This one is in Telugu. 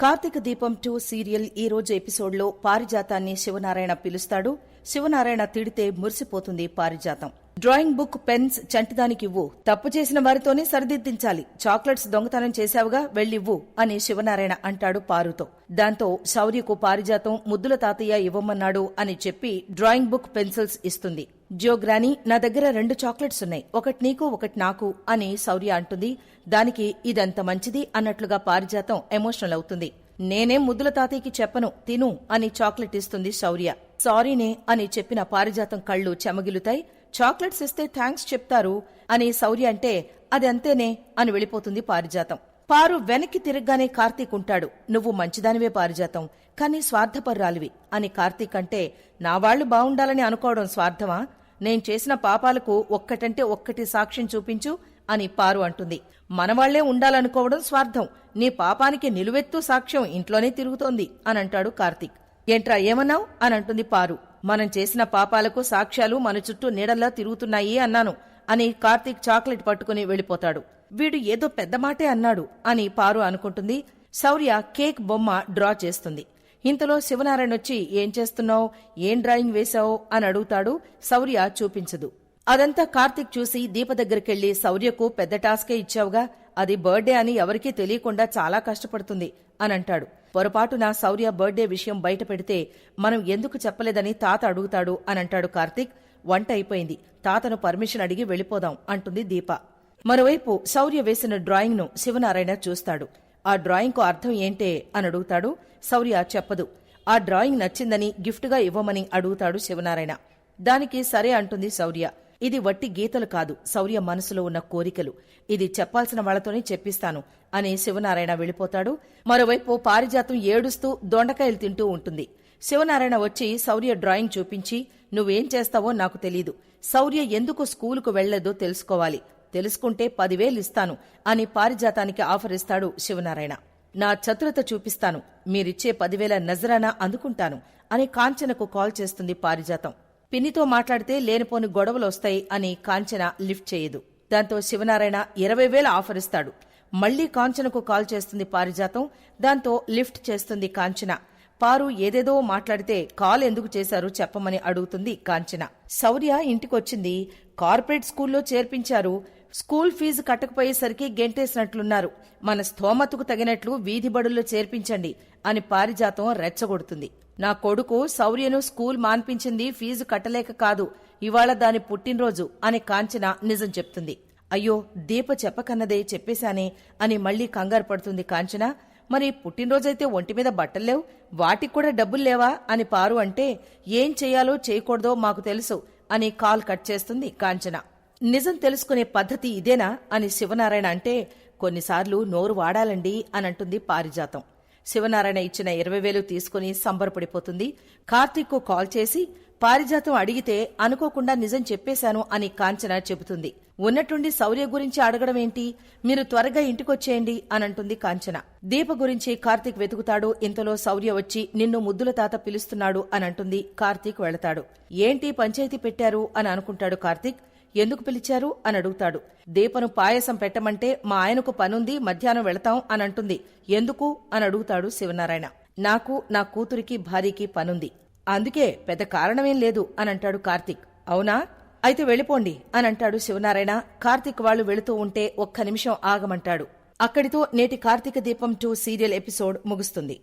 కార్తీక దీపం టూ సీరియల్ ఈ రోజు ఎపిసోడ్లో పారిజాతాన్ని శివనారాయణ పిలుస్తాడు. శివనారాయణ తిడితే మురిసిపోతుంది పారిజాతం. డ్రాయింగ్ బుక్ పెన్స్ చంటిదానికి ఇవ్వు తప్పు చేసిన వారితోనే సరిదిద్దించాలి. చాక్లెట్స్ దొంగతనం చేశావుగా వెళ్ళివ్వు అని శివనారాయణ అంటాడు పారుతో. దాంతో శౌర్యకు పారిజాతం ముద్దుల తాతయ్య ఇవ్వమన్నాడు అని చెప్పి డ్రాయింగ్ బుక్ పెన్సిల్స్ ఇస్తుంది. జియోగ్రాని నా దగ్గర రెండు చాక్లెట్స్ ఉన్నాయి. ఒకటి నీకు ఒకటి నాకు అని శౌర్య అంటుంది. దానికి ఇదంత మంచిది అన్నట్లుగా పారిజాతం ఎమోషనల్ అవుతుంది. నేనేం ముద్దుల తాతయ్యకి చెప్పను తిను అని చాక్లెట్ ఇస్తుంది శౌర్య. సారీనే అని చెప్పిన పారిజాతం కళ్ళు చెమగిలుతాయి. చాక్లెట్స్ ఇస్తే థ్యాంక్స్ చెప్తారు అని శౌర్య అంటే అది అంతేనే అని వెళ్ళిపోతుంది పారిజాతం. పారు వెనక్కి తిరగగానే కార్తీక్ ఉంటాడు. నువ్వు మంచిదానివే పారిజాతం కానీ స్వార్థపర్రాలివి అని కార్తీక్ అంటే నా వాళ్ళు బావుండాలని అనుకోవడం స్వార్థమా? నేను చేసిన పాపాలకు ఒక్కటంటే ఒక్కటి సాక్ష్యం చూపించు అని పారు అంటుంది. మనవాళ్ళే ఉండాలనుకోవడం స్వార్థం. నీ పాపానికి నిలువెత్తు సాక్ష్యం ఇంట్లోనే తిరుగుతోంది అని అంటాడు కార్తీక్. ఏంట్రా ఏమన్నావు? అని అంటుంది పారు. మనం చేసిన పాపాలకు సాక్ష్యాలు మన చుట్టూ నీడల్లా తిరుగుతున్నాయి అన్నాను అని కార్తీక్ చాక్లెట్ పట్టుకుని వెళ్ళిపోతాడు. వీడు ఏదో పెద్ద మాటే అన్నాడు అని పారు అనుకుంటుంది. శౌర్య కేక్ బొమ్మ డ్రా చేస్తుంది. ఇంతలో శివనారాయణ వచ్చి ఏం చేస్తున్నావు? ఏం డ్రాయింగ్ వేశావు? అని అడుగుతాడు. శౌర్య చూపించదు. అదంతా కార్తీక్ చూసి దీప దగ్గరికెళ్ళి శౌర్యకు పెద్ద టాస్కే ఇచ్చావుగా. అది బర్త్డే అని ఎవరికీ తెలియకుండా చాలా కష్టపడుతుంది అని అంటాడు పొరపాటున శౌర్య బర్త్డే విషయం బయట పెడితే మనం ఎందుకు చెప్పలేదని తాత అడుగుతాడు అని అంటాడు కార్తీక్. వంట అయిపోయింది. తాతను పర్మిషన్ అడిగి వెళ్ళిపోదాం అంటుంది దీప. మరోవైపు శౌర్య వేసిన డ్రాయింగ్ను శివనారాయణ చూస్తాడు. ఆ డ్రాయింగ్కు అర్థం ఏంటే అని అడుగుతాడు. శౌర్య చెప్పదు. ఆ డ్రాయింగ్ నచ్చిందని గిఫ్ట్గా ఇవ్వమని అడుగుతాడు శివనారాయణ. దానికి సరే అంటుంది శౌర్య. ఇది వట్టి గీతలు కాదు శౌర్య మనసులో ఉన్న కోరికలు. ఇది చెప్పాల్సిన వాళ్ళతోనే చెప్పిస్తాను అని శివనారాయణ వెళ్ళిపోతాడు. మరోవైపు పారిజాతం ఏడుస్తూ దొండకాయలు తింటూ ఉంటుంది. శివనారాయణ వచ్చి శౌర్య డ్రాయింగ్ చూపించి నువ్వేం చేస్తావో నాకు తెలీదు. శౌర్య ఎందుకు స్కూలుకు వెళ్ళేదో తెలుసుకోవాలి. తెలుసుకుంటే పదివేలు ఇస్తాను అని పారిజాతానికి ఆఫర్ ఇస్తాడు శివనారాయణ. నా చతురత చూపిస్తాను. మీరిచ్చే పదివేల నజరానా అందుకుంటాను అని కాంచనకు కాల్ చేస్తుంది పారిజాతం. పిన్నితో మాట్లాడితే లేనిపోని గొడవలు వస్తాయి అని కాంచన లిఫ్ట్ చేయదు. దాంతో శివనారాయణ ఇరవై వేల ఆఫర్ ఇస్తాడు. మళ్ళీ కాంచనకు కాల్ చేస్తుంది పారిజాతం దాంతో లిఫ్ట్ చేస్తుంది కాంచన. పారు ఏదేదో మాట్లాడితే కాల్ ఎందుకు చేశారు చెప్పమని అడుగుతుంది కాంచన. శౌర్య ఇంటికొచ్చింది. కార్పొరేట్ స్కూల్లో చేర్పించారు. స్కూల్ ఫీజు కట్టకపోయేసరికి గెంటేసినట్లున్నారు. మన స్థోమతుకు తగినట్లు వీధి బడుల్లో చేర్పించండి అని పారిజాతం రెచ్చగొడుతుంది. నా కొడుకు శౌర్యను స్కూల్ మాన్పించింది ఫీజు కట్టలేక కాదు ఇవాళ దాని పుట్టినరోజు అని కాంచన నిజం చెప్తుంది. అయ్యో దీప చెప్పకన్నదే చెప్పేశానే అని మళ్ళీ కంగారు పడుతుంది కాంచన. మరి పుట్టినరోజైతే ఒంటి మీద బట్టల్లేవు వాటికి కూడా డబ్బులు లేవా అని పారు అంటే ఏం చేయాలో చేయకూడదో మాకు తెలుసు అని కాల్ కట్ చేస్తుంది కాంచన. నిజం తెలుసుకునే పద్ధతి ఇదేనా అని శివనారాయణ అంటే కొన్నిసార్లు నోరు వాడాలండి అని అంటుంది పారిజాతం. శివనారాయణ ఇచ్చిన ఇరవై వేలు తీసుకుని సంబరపడిపోతుంది. కార్తీక్కు కాల్ చేసి పారిజాతం అడిగితే అనుకోకుండా నిజం చెప్పేశాను అని కాంచన చెబుతుంది. ఉన్నట్టుండి శౌర్య గురించి అడగడం ఏంటి? మీరు త్వరగా ఇంటికొచ్చేయండి అనంటుంది కాంచన. దీప గురించి కార్తీక్ వెతుకుతాడు. ఇంతలో శౌర్య వచ్చి నిన్ను ముద్దుల తాత పిలుస్తున్నాడు అనంటుంది కార్తీక్ వెళతాడు. ఏంటి పంచాయతీ పెట్టారు అని అనుకుంటాడు కార్తీక్. ఎందుకు పిలిచారు అని అడుగుతాడు. దీపను పాయసం పెట్టమంటే మా ఆయనకు పనుంది మధ్యాహ్నం వెళతాం అని అంటుంది ఎందుకు? అని అడుగుతాడు శివనారాయణ. నాకు నా కూతురికి భార్యకి పనుంది. అందుకే పెద్ద కారణమేం లేదు అని అంటాడు కార్తీక్. అవునా? అయితే వెళ్ళిపోండి అని అంటాడు శివనారాయణ. కార్తీక్ వాళ్ళు వెళుతూ ఉంటే ఒక్క నిమిషం ఆగమంటాడు. అక్కడితో నేటి కార్తీక దీపం టూ సీరియల్ ఎపిసోడ్ ముగుస్తుంది.